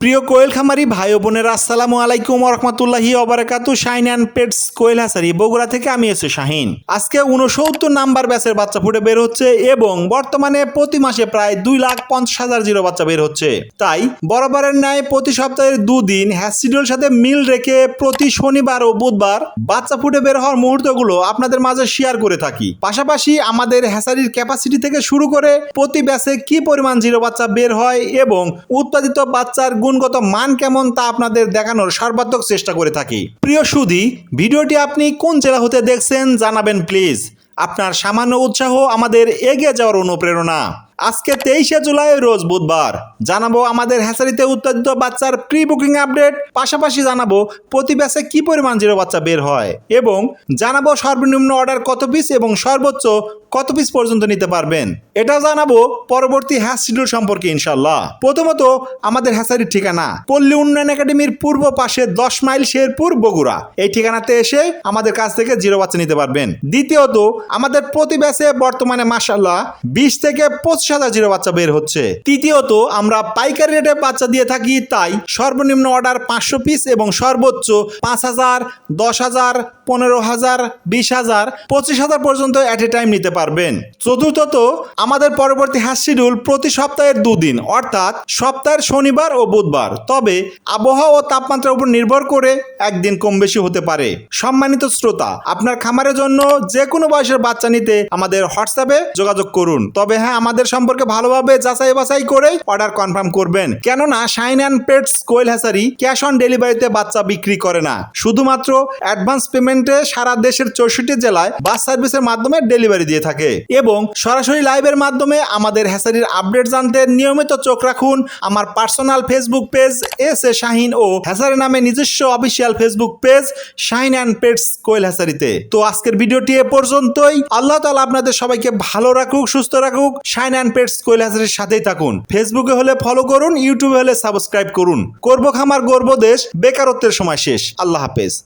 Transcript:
প্রিয় কোয়েল খামারি, ভাই বোনেরা, আসসালামু আলাইকুম রহমতুল্লাহি অবরাকাতু Shahin and pets quail hatchery, Bogura থেকে আমি এসে শাহিন। আজকে উনসত্তর নাম্বার ব্যাচের বাচ্চা ফুটে বের হচ্ছে এবং বর্তমানে প্রতি মাসে প্রায় দুই লাখ পঞ্চাশ হাজার জিরো বাচ্চা বের হচ্ছে। তাই বরাবরের ন্যায় প্রতি সপ্তাহের দুদিন হ্যাসিডিওর সাথে মিল রেখে প্রতি শনিবার ও বুধবার বাচ্চা ফুটে বের হওয়ার মুহূর্তগুলো আপনাদের মাঝে শেয়ার করে থাকি। পাশাপাশি আমাদের হ্যাসারির ক্যাপাসিটি থেকে শুরু করে প্রতি ব্যাচে কি পরিমাণ জিরো বাচ্চা বের হয় এবং উৎপাদিত বাচ্চার গুণগত মান কেমন তা আপনাদের দেখানোর সর্বাত্মক চেষ্টা করে থাকি। প্রিয় সুধী, ভিডিওটি আপনি কোন জেলা হতে দেখছেন জানাবেন প্লিজ। আপনার সামান্য উৎসাহ আমাদের এগিয়ে যাওয়ার অনুপ্রেরণা। আজকে তেইশে জুলাই, রোজ বুধবার। জানাব আমাদের হ্যাচারিতে উৎপাদিত বাচ্চার প্রি বুকিং আপডেট, পাশাপাশি জানাব প্রতি ব্যাচে কি পরিমাণ জিরো বাচ্চা বের হয়, এবং জানাব সর্বনিম্ন অর্ডার কত পিস এবং সর্বোচ্চ কত পিস পর্যন্ত নিতে পারবেন। এটাও জানাব পরবর্তী হ্যাশ শিডিউল সম্পর্কে ইনশাল্লাহ প্রথমত, আমাদের হ্যাসারির ঠিকানা, পল্লী উন্নয়ন একাডেমির পূর্ব পাশে দশ মাইল শেরপুর, বগুড়া। এই ঠিকানাতে এসে আমাদের কাছ থেকে জিরো বাচ্চা নিতে পারবেন। দ্বিতীয়ত, আমাদের প্রতি ব্যাচে বর্তমানে মাসাল্লাহ বিশ থেকে পঁচিশ হাজার জিরো বাচ্চা বের হচ্ছে। তৃতীয়ত, আমরা পাইকারি রেটে বাচ্চা দিয়ে থাকি, তাই সর্বনিম্ন অর্ডার পাঁচশো পিস এবং সর্বোচ্চ পাঁচ হাজার, দশ হাজার, পনেরো হাজার, বিশ হাজার, পঁচিশ হাজার পর্যন্ত অ্যাট এ টাইম নিতে পারবেন। চতুর্থত, আমাদের পরবর্তী হ্যাশ শিডিউল প্রতি সপ্তাহের দুদিন, অর্থাৎ সপ্তাহের শনিবার ও বুধবার। তবে আবহাওয়া ও তাপমাত্রার উপর নির্ভর করে একদিন কম বেশি হতে পারে। সম্মানিত শ্রোতা, আপনার খামারের জন্য যে কোনো বয়সের বাচ্চা নিতে আমাদের হোয়াটসঅ্যাপে যোগাযোগ করুন। তবে হ্যাঁ আমাদের সম্পর্কে ভালোভাবে যাচাই বাছাই করে অর্ডার কনফার্ম করবেন। কেননা Shahin and pets quail hatchery cash on ডেলিভারিতে বাচ্চা বিক্রি করে না। শুধুমাত্র অ্যাডভান্স পেমেন্টে সারা দেশের চৌষট্টি জেলায় বাস সার্ভিসের মাধ্যমে ডেলিভারি দিয়ে থাকে। এবং সরাসরি লাইভের মাধ্যমে আমাদের হ্যাসারির আপডেট জানতে নিয়মিত চোখ রাখুন। আমার personal Facebook page S A Shahin O hatchery নামে নিজস্ব official Facebook page Shahin and pets quail হ্যাসারিতে তো আজকের ভিডিওটি এ পর্যন্তই। আল্লাহ তালা আপনাদের সবাইকে ভালো রাখুক, সুস্থ রাখুক। শাইন অ্যান্ড পেটস কোয়েল হাজারের সাথেই থাকুন। ফেসবুকে হলে ফলো করুন ইউটিউবে হলে সাবস্ক্রাইব করুন। করব খামার, গর্ব দেশ, বেকারত্বের সময় শেষ। আল্লাহ হাফেজ।